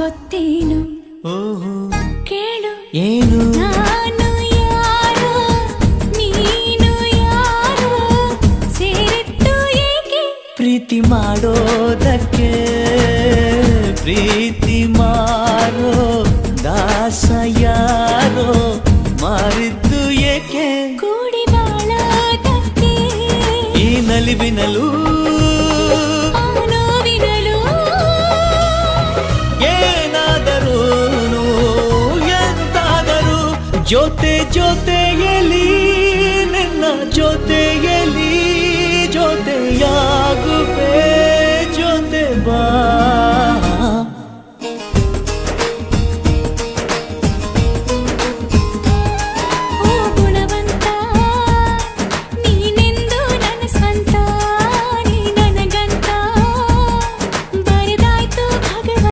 ಗೊತ್ತೇನು? ಓಹೋ. ಕೇಳು. ಏನು? ನಾನು ಯಾರು? ನೀನು ಯಾರು? ಸೇರಿತ್ತು ಏಕೆ? ಪ್ರೀತಿ ಮಾಡೋದಕ್ಕೆ ಪ್ರೀತಿ ಮಾರೋ ದಾಸ ಯಾರೋ ಮಾರಿದ್ದು ಏಕೆ? ಕೂಡಿ ಬಾಳೋದಕ್ಕೆ ಈ ನಲಿವಿನಲು Yo te, yo te